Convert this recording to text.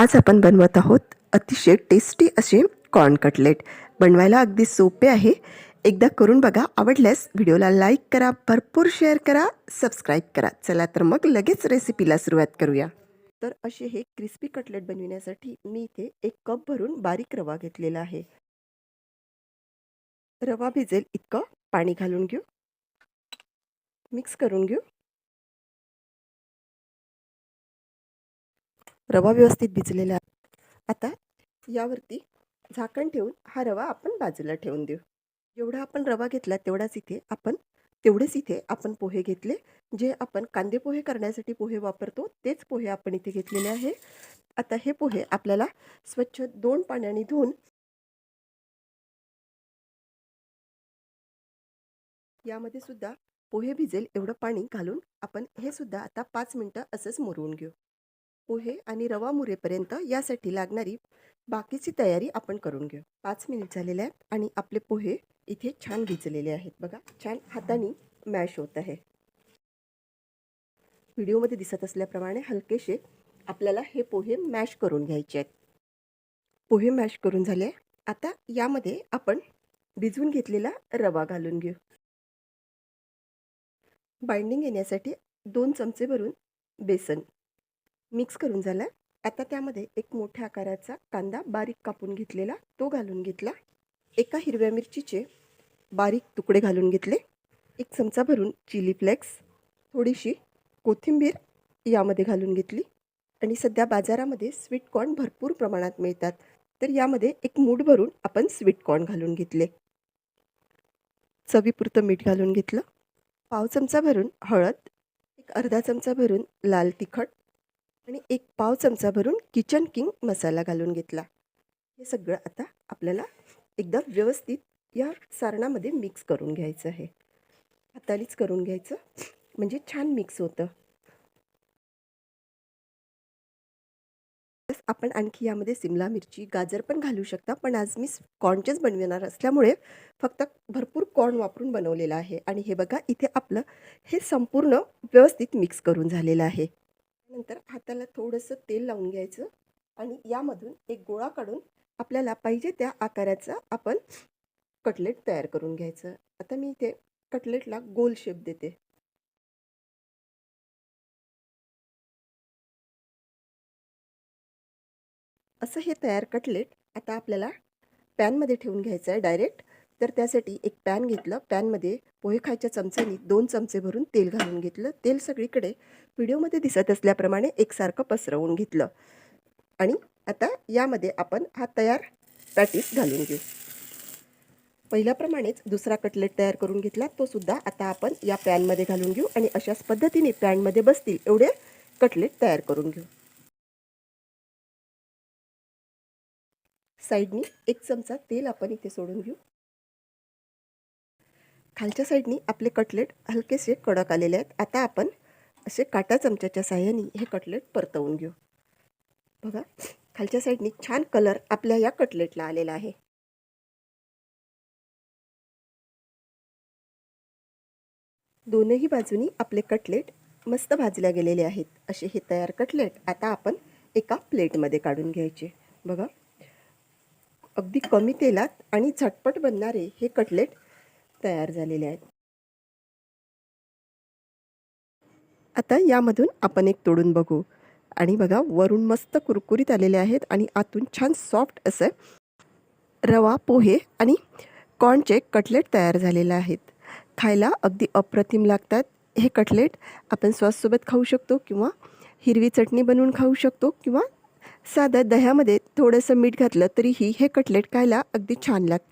आज आपण बनवत आहोत अतिशय टेस्टी असे कॉर्न कटलेट बनवायला अगदी सोपे आहे. एकदा करून बघा आवडल्यास व्हिडिओला लाईक करा भरपूर शेअर करा सबस्क्राईब करा. चला तर मग लगेच रेसिपीला सुरुवात करूया. तर असे हे क्रिस्पी कटलेट बनविण्यासाठी मी इथे एक कप भरून बारीक रवा घेतलेला आहे. रवा भिजेल इतकं. पाणी घालून घेऊ. मिक्स करून घेऊ. रवा व्यवस्थित भिजलेला आहे. आता यावरती झाकण ठेवून हा रवा आपण बाजूला ठेवून देऊ. जेवढा आपण रवा घेतला तेवढाच इथे आपण तेवढेच इथे आपण पोहे घेतले. जे आपण कांदे पोहे करण्यासाठी पोहे वापरतो तेच पोहे आपण इथे घेतलेले आहे. आता हे पोहे आपल्याला स्वच्छ दोन पाण्याने धुवून यामध्ये सुद्धा पोहे भिजेल एवढं पाणी घालून आपण हे सुद्धा आता पाच मिनटं असंच मुरवून घेऊ. पोहे आणि रवा मुरेपर्यंत यासाठी लागणारी बाकीची तयारी आपण करून घेऊ. पाच मिनिट झालेले आहेत आणि आपले पोहे इथे छान भिजलेले आहेत. बघा छान हाताने मॅश होत आहे. व्हिडिओमध्ये दिसत असल्याप्रमाणे हलकेसे आपल्याला हे पोहे मॅश करून घ्यायचे आहेत. पोहे मॅश करून झाले. आता यामध्ये आपण भिजवून घेतलेला रवा घालून घेऊ. बाइंडिंग येण्यासाठी दोन चमचे भरून बेसन मिक्स करून झाला. आता त्यामध्ये एक मोठ्या आकाराचा कांदा बारीक कापून घेतलेला तो घालून घेतला. एका हिरव्या मिरचीचे बारीक तुकडे घालून घेतले. एक चमचा भरून चिली फ्लेक्स थोडीशी कोथिंबीर यामध्ये घालून घेतली. आणि सध्या बाजारामध्ये स्वीट कॉर्न भरपूर प्रमाणात मिळतात. तर यामध्ये एक मूठ भरून आपण स्वीट कॉर्न घालून घेतले. चवीपुरतं मीठ घालून घेतलं. पाव चमचा भरून हळद एक अर्धा चमचा भरून लाल तिखट आणि एक पाव चमचा भरून किचन किंग मसाला घालून घेतला. हे सगळं आता आपल्याला एकदम व्यवस्थित या सारणामध्ये मिक्स करून घ्यायचं आहे. हातानेच करून घ्यायचं. म्हणजे छान मिक्स होतं. आपण आणखी यामध्ये सिमला मिरची गाजर पण घालू शकता पण आज मी कॉर्नचेच बनविणार असल्यामुळे फक्त भरपूर कॉर्न वापरून बनवलेलं आहे. आणि हे बघा इथे आपलं हे संपूर्ण व्यवस्थित मिक्स करून झालेलं आहे. नंतर हाताला थोडंसं तेल लावून घ्यायचं आणि यामधून एक गोळा काढून आपल्याला पाहिजे त्या आकाराचा आपण कटलेट तयार करून घ्यायचं. आता मी इथे कटलेटला गोल शेप देते. असं हे तयार कटलेट आता आपल्याला पॅनमध्ये ठेवून घ्यायचं आहे डायरेक्ट तर त्यासाठी एक पॅन घेतलं. पॅनमध्ये पोहे खायच्या चमच्यानी दोन चमचे भरून तेल घालून घेतलं. तेल सगळीकडे व्हिडिओमध्ये दिसत असल्याप्रमाणे एकसारखं पसरवून घेतलं. आणि आता यामध्ये आपण हा तयार पॅटीस घालून घेऊ. पहिल्याप्रमाणेच दुसरा कटलेट तयार करून घेतला. तो सुद्धा आता आपण या पॅनमध्ये घालून घेऊ आणि अशाच पद्धतीने पॅनमध्ये बसतील एवढे कटलेट तयार करून घेऊ. साईडनी एक चमचा तेल आपण इथे सोडून घेऊ. खालच्या साईडनी आपले कटलेट हलकेसे कडक आलेले आहेत. आता आपण असे काटा चमच्याच्या साह्याने हे कटलेट परतवून घेऊ. बघा खालच्या साईडनी छान कलर आपल्या या कटलेटला आलेला आहे. दोनही बाजूनी आपले कटलेट मस्त भाजल्या गेलेले आहेत. असे हे तयार कटलेट आता आपण एका प्लेटमध्ये काढून घ्यायचे. बघा अगदी कमी तेलात आणि झटपट बनणारे हे कटलेट तयार झालेले आहेत. आता यामधून आपण एक तोडून बघू. आणि बघा वरून मस्त कुरकुरीत आलेले आहेत आणि आतून छान सॉफ्ट असं रवा पोहे आणि कॉर्नचे कटलेट तयार झालेले आहेत. खायला अगदी अप्रतिम लागतात. हे कटलेट आपण सॉससोबत खाऊ शकतो किंवा हिरवी चटणी बनवून खाऊ शकतो किंवा साधं दह्यामध्ये थोडंसं मीठ घातलं तरीही हे कटलेट खायला अगदी छान लागतात.